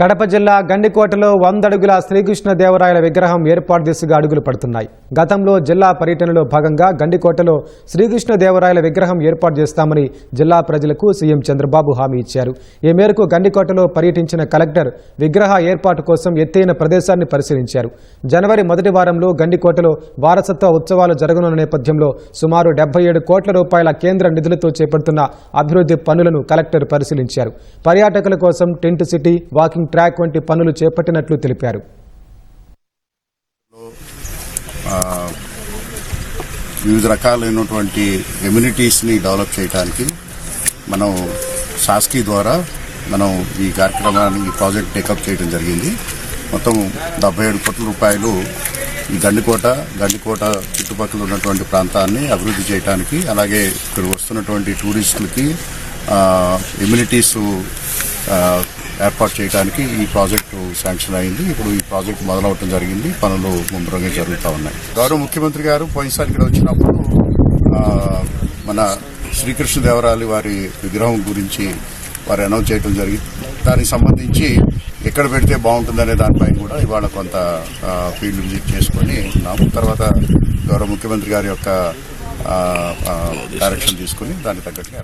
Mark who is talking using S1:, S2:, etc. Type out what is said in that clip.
S1: కడప జిల్లా గండికోటలో వందడుగుల శ్రీకృష్ణదేవరాయల విగ్రహం ఏర్పాటు దిశగా అడుగులు పడుతున్నాయి. గతంలో జిల్లా పర్యటనలో భాగంగా గండికోటలో శ్రీకృష్ణదేవరాయల విగ్రహం ఏర్పాటు చేస్తామని జిల్లా ప్రజలకు సీఎం చంద్రబాబు హామీ ఇచ్చారు. ఈ మేరకు గండికోటలో పర్యటించిన కలెక్టర్ విగ్రహ ఏర్పాటు కోసం ఎత్తైన ప్రదేశాన్ని పరిశీలించారు. జనవరి మొదటి వారంలో గండికోటలో వారసత్వ ఉత్సవాలు జరగనున్న నేపథ్యంలో సుమారు డెబ్బై ఏడు కోట్ల రూపాయల కేంద్ర నిధులతో చేపడుతున్న అభివృద్ధి పనులను కలెక్టర్ పరిశీలించారు. పర్యాటకుల కోసం టెంట్ సిటీ వాకింగ్ ట్రాక్ వంటి పనులు చేపట్టినట్లు తెలిపారు.
S2: వివిధ రకాలైనటువంటి ఎమ్యూనిటీస్ని డెవలప్ చేయడానికి మనం సాస్కి ద్వారా మనం ఈ కార్యక్రమాన్ని ఈ ప్రాజెక్ట్ టేకప్ చేయడం జరిగింది. మొత్తం డెబ్బై ఏడు కోట్ల రూపాయలు ఈ గండికోట గండికోట చుట్టుపక్కల ఉన్నటువంటి ప్రాంతాన్ని అభివృద్ధి చేయడానికి అలాగే ఇక్కడ వస్తున్నటువంటి టూరిస్టులకి ఎమ్యూనిటీస్ ఏర్పాటు చేయడానికి ఈ ప్రాజెక్టు శాంక్షన్ అయింది. ఇప్పుడు ఈ ప్రాజెక్ట్ మొదలవటం జరిగింది. పనులు ముమ్మరంగా జరుగుతూ ఉన్నాయి. గౌరవ ముఖ్యమంత్రి గారు పోయినసారి ఇక్కడ వచ్చినప్పుడు మన శ్రీకృష్ణదేవరాయలు వారి విగ్రహం గురించి వారు అనౌన్స్ చేయడం జరిగింది. దానికి సంబంధించి ఎక్కడ పెడితే బాగుంటుందనే దానిపైన కూడా ఇవాళ కొంత ఫీల్డ్ విజిట్ చేసుకొని ఉన్నాము. తర్వాత గౌరవ ముఖ్యమంత్రి గారి యొక్క డైరెక్షన్ తీసుకుని దానికి తగ్గట్టుగా